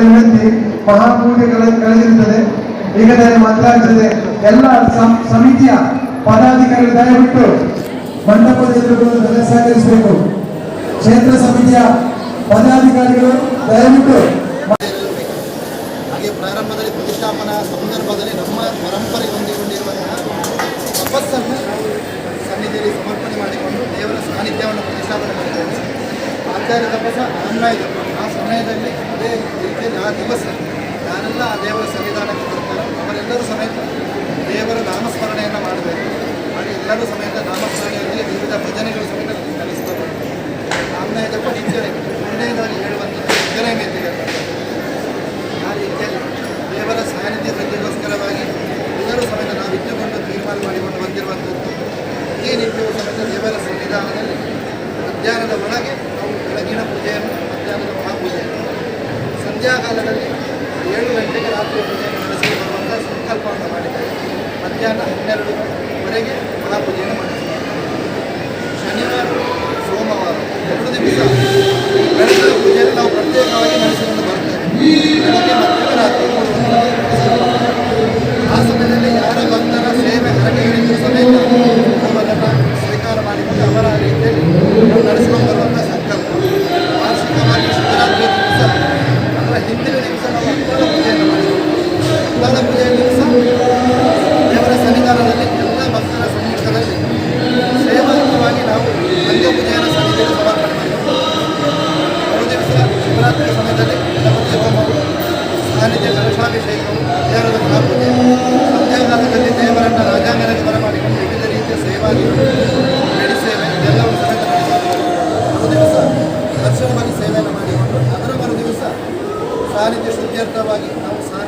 ವಿನಂತಿ ಮಹಾಪೂಜೆಗಳ ಕಳೆದಿರುತ್ತದೆ. ಈಗ ನಾನು ಮಾತನಾಡುತ್ತದೆ ಎಲ್ಲ ಸಮಿತಿಯ ಪದಾಧಿಕಾರಿಗಳು ದಯವಿಟ್ಟು ಮಂಟಪದಲ್ಲಿ ಸಹಕರಿಸಬೇಕು. ಕ್ಷೇತ್ರ ಸಮಿತಿಯ ಪದಾಧಿಕಾರಿಗಳು ದಯವಿಟ್ಟು ಹಾಗೆ ಪ್ರಾರಂಭದಲ್ಲಿ ಪ್ರತಿಷ್ಠಾಪನ ಸಂದರ್ಭದಲ್ಲಿ ನಮ್ಮ ಪರಂಪರೆ ಹೊಂದಿಕೊಂಡಿರುವಂತಹ ತಪಸ್ಸನ್ನು ಸನ್ನಿಧಿಯಲ್ಲಿ ಸಮರ್ಪಣೆ ಮಾಡಿಕೊಂಡು ದೇವರ ಸಾನ್ನಿಧ್ಯವನ್ನು ಪ್ರತಿಷ್ಠಾಪನೆ ಮಾಡಿದ್ದೇವೆ. ಆಚಾರ್ಯ ತಪಸ್ಸ ಅನ್ನಾಯ ತಪಸ್ಸು ಸಮಯದಲ್ಲಿ ಅದೇ ರೀತಿ ನಾ ದಿವಸ ನಾನೆಲ್ಲ ಆ ದೇವರ ಸನ್ನಿಧಾನಕ್ಕೆ ಬರ್ತೇನೆ ಅವರೆಲ್ಲರೂ ಸಮೇತ ದೇವರ ನಾಮಸ್ಮರಣೆಯನ್ನು ಮಾಡಬೇಕು. ಹಾಗೆ ಎಲ್ಲರೂ ಸಮೇತ জানা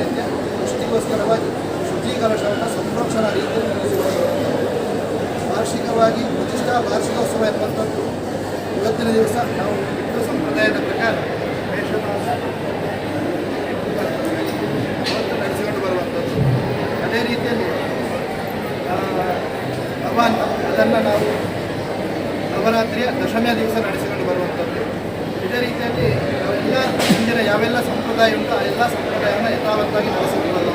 ಮಾಲಿನ್ಯ ದೃಷ್ಟಿಗೋಸ್ಕರವಾಗಿ ಶುದ್ಧೀಕರಣವನ್ನು ಸಂರಕ್ಷಣಾ ರೀತಿಯಲ್ಲಿ ನಡೆಸಿಕೊಳ್ಳುವಂಥದ್ದು ವಾರ್ಷಿಕವಾಗಿ ಪ್ರತಿಷ್ಠಾ ವಾರ್ಷಿಕೋತ್ಸವ ಎಂಬಂಥದ್ದು ಇವತ್ತಿನ ದಿವಸ ನಾವು ಹಿಂದೂ ಸಂಪ್ರದಾಯದ ಪ್ರಕಾರ ವೇಷಭಾಷ ನಡೆಸಿಕೊಂಡು ಬರುವಂಥದ್ದು. ಅದೇ ರೀತಿಯಲ್ಲಿ ಭವಾನ್ ಅದನ್ನು ನಾವು ನವರಾತ್ರಿಯ ದಶಮಿಯ ದಿವಸ ನಡೆಸಿಕೊಂಡು ಬರುವಂಥದ್ದು. ಇದೇ ರೀತಿಯಲ್ಲಿ ನಾವೆಲ್ಲ ಹಿಂದಿನ ಯಾವೆಲ್ಲ ಸಂಪ್ರದಾಯ ಉಂಟು ಆ ಎಲ್ಲ ಸಂಪ್ರದಾಯವನ್ನು ಯಥಾವತ್ತಾಗಿ ನಡೆಸಿಕೊಳ್ಳಲು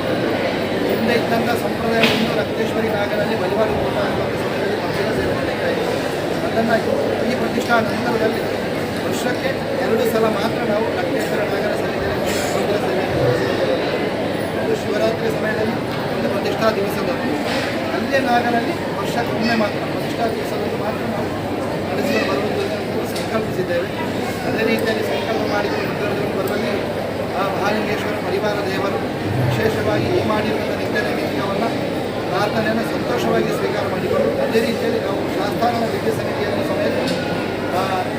ಹಿಂದೆ ಇದ್ದಂಥ ಸಂಪ್ರದಾಯವನ್ನು ರಕ್ತೇಶ್ವರಿ ನಾಗರಲ್ಲಿ ಬಲಿವಾರ ಊಟ ಆಗುವಂಥ ಸಮಯದಲ್ಲಿ ಪಕ್ಷದ ಇತ್ತು ಅದನ್ನು ಈ ಪ್ರತಿಷ್ಠಾ ನಂತರದಲ್ಲಿ ವರ್ಷಕ್ಕೆ ಎರಡು ಸಲ ಮಾತ್ರ ನಾವು ರಕ್ತೇಶ್ವರ ನಾಗರ ಬರುವಂಥದ್ದು. ಒಂದು ಶಿವರಾತ್ರಿ ಸಮಯದಲ್ಲಿ ಒಂದು ಪ್ರತಿಷ್ಠಾ ದಿವಸದಲ್ಲಿ ಅಲ್ಲೇ ನಾಗರಲ್ಲಿ ವರ್ಷಕ್ಕೊಮ್ಮೆ ಮಾತ್ರ, ಪ್ರತಿಷ್ಠಾ ದಿವಸದಲ್ಲಿ ಮಾತ್ರ ನಾವು ನಡೆಸಿಕೊಂಡು ಬರುವುದನ್ನು ಸಂಕಲ್ಪಿಸಿದ್ದೇವೆ. ಅದೇ ರೀತಿಯಲ್ಲಿ ಸಂಕಲ್ಪ ಮಾಡಿಕೊಂಡು ಆ ಮಹಾಲಿಂಗೇಶ್ವರ ಪರಿವಾರ ದೇವರು ವಿಶೇಷವಾಗಿ ಈ ಮಾಡಿರುವಂಥ ನಿತ್ಯ ನೈವೇದ್ಯವನ್ನು ಪ್ರಾರ್ಥನೆಯನ್ನು ಸಂತೋಷವಾಗಿ ಸ್ವೀಕಾರ ಮಾಡಿಕೊಂಡು ಅದೇ ರೀತಿಯಲ್ಲಿ ನಾವು ಶಾಸ್ತ್ರಾಂಗ ವಿದ್ಯೆ ಸಮಿತಿಯನ್ನು ಸಮೇತ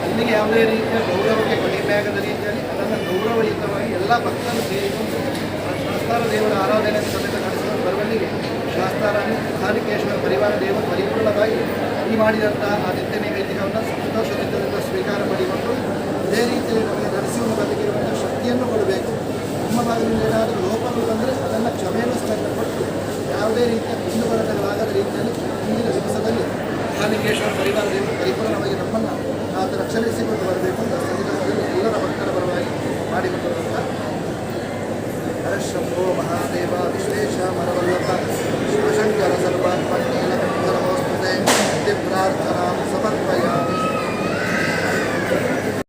ಅಲ್ಲಿಗೆ ಯಾವುದೇ ರೀತಿಯ ಗೌರವಕ್ಕೆ ಆಗದ ರೀತಿಯಲ್ಲಿ ಅದನ್ನು ಗೌರವಯುತವಾಗಿ ಎಲ್ಲ ಭಕ್ತರು ಸೇರಿಕೊಂಡು ಶಾಸ್ತಾರ ದೇವರ ಆರಾಧನೆಯನ್ನು ಸಮೇತ ನಡೆಸಿಕೊಂಡು ಬರವಣಿಗೆ ಶಾಸ್ತಾರ ಮಹಾಲಿಂಗೇಶ್ವರ ಪರಿವಾರ ದೇವರು ಪರಿಪೂರ್ಣವಾಗಿ ಈ ಮಾಡಿದಂತಹ हरशम्भो महादेव विश्वेशमरवल्लभ शिवशङ्करसर्वात्मन्ये नमस्ते इति प्रार्थनां समर्पयामि।